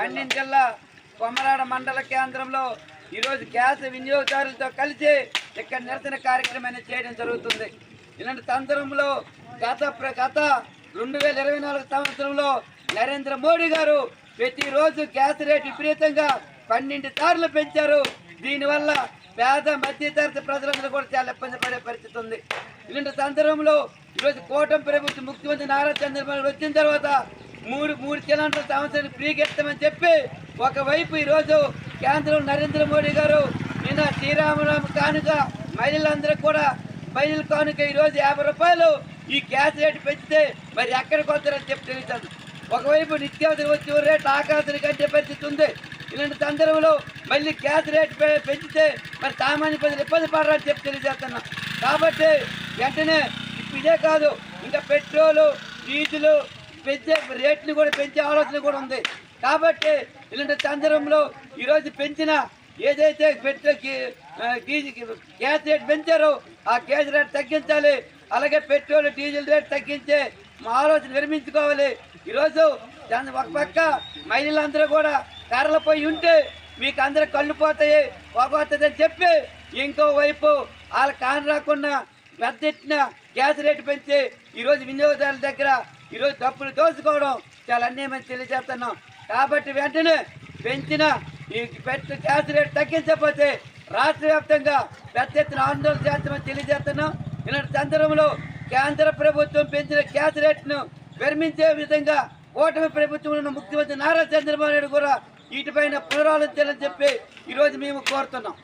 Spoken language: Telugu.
మన్యం జిల్లా కొమరాడ మండల కేంద్రంలో ఈరోజు గ్యాస్ వినియోగదారులతో కలిసి ఇక్కడ నిరసన కార్యక్రమాన్ని చేయడం జరుగుతుంది. ఇలాంటి సందర్భంలో గత ప్ర- గత రెండు వేల ఇరవై నాలుగు సంవత్సరంలో నరేంద్ర మోడీ గారు ప్రతిరోజు గ్యాస్ రేట్ విపరీతంగా పన్నెండు సార్లు పెంచారు. దీనివల్ల పేద మధ్యతరగతి ప్రజలందరూ కూడా చాలా ఇబ్బంది పడే పరిస్థితి ఉంది. ఇలాంటి సందర్భంలో ఈరోజు కూటమి ప్రభుత్వం ముఖ్యమంత్రి నారా చంద్రబాబు వచ్చిన తర్వాత మూడు మూడు కిలోమీటర్ల సంవత్సరం ఫ్రీగా ఇస్తామని చెప్పి ఒకవైపు ఈరోజు కేంద్రం నరేంద్ర మోడీ గారు నిన్న శ్రీరామరామ కానుక మహిళలందరూ కూడా మహిళల కానుక ఈరోజు యాభై రూపాయలు ఈ గ్యాస్ రేటు పెంచితే మరి ఎక్కడికి వస్తారని చెప్పి తెలుస్తుంది. ఒకవైపు నిత్యావసర వచ్చే రేటు ఆకాశం కంటే పరిస్థితి ఉంది ఇలాంటి సందర్భంలో మళ్ళీ గ్యాస్ రేటు పె- పెంచితే మరి సామాన్య ప్రజలు ఇబ్బంది పడరని చెప్పి తెలియజేస్తున్నా. కాబట్టి వెంటనే ఇప్పుడు ఇదే కాదు ఇంకా పెట్రోలు డీజిలు పెంచే రేట్లు కూడా పెంచే ఆలోచన కూడా ఉంది. కాబట్టి ఇలాంటి సందర్భంలో ఈరోజు పెంచిన ఏదైతే పెట్రోల్ గ్యాస్ రేట్ పెంచారో ఆ గ్యాస్ రేట్ తగ్గించాలి. అలాగే పెట్రోల్ డీజిల్ రేట్ తగ్గించే మా ఆలోచన నిర్మించుకోవాలి ఈరోజు దాని ఒక పక్క మహిళలందరూ కూడా కర్రలపోయి ఉంటే మీకు అందరూ కళ్ళు పోతాయి అని చెప్పి ఇంకో వైపు వాళ్ళ కాని రాకుండా పెద్ద ఎత్తున గ్యాస్ రేటు పెంచి ఈరోజు వినియోగదారుల దగ్గర ఈరోజు డబ్బులు దోచుకోవడం చాలా అన్యాయమని తెలియజేస్తున్నాం. కాబట్టి వెంటనే పెంచిన ఈ పెట్టు గ్యాస్ రేటు తగ్గించకపోతే రాష్ట్ర వ్యాప్తంగా పెద్ద ఎత్తున ఆందోళన చేస్తామని తెలియజేస్తున్నాం. ఇలాంటి సందర్భంలో కేంద్ర ప్రభుత్వం పెంచిన గ్యాస్ రేట్ను విరమించే విధంగా ఓటమి ప్రభుత్వంలో ముఖ్యమంత్రి నారా చంద్రబాబు నాయుడు కూడా వీటిపైన పునరాలోచించాలని చెప్పి ఈరోజు మేము కోరుతున్నాం.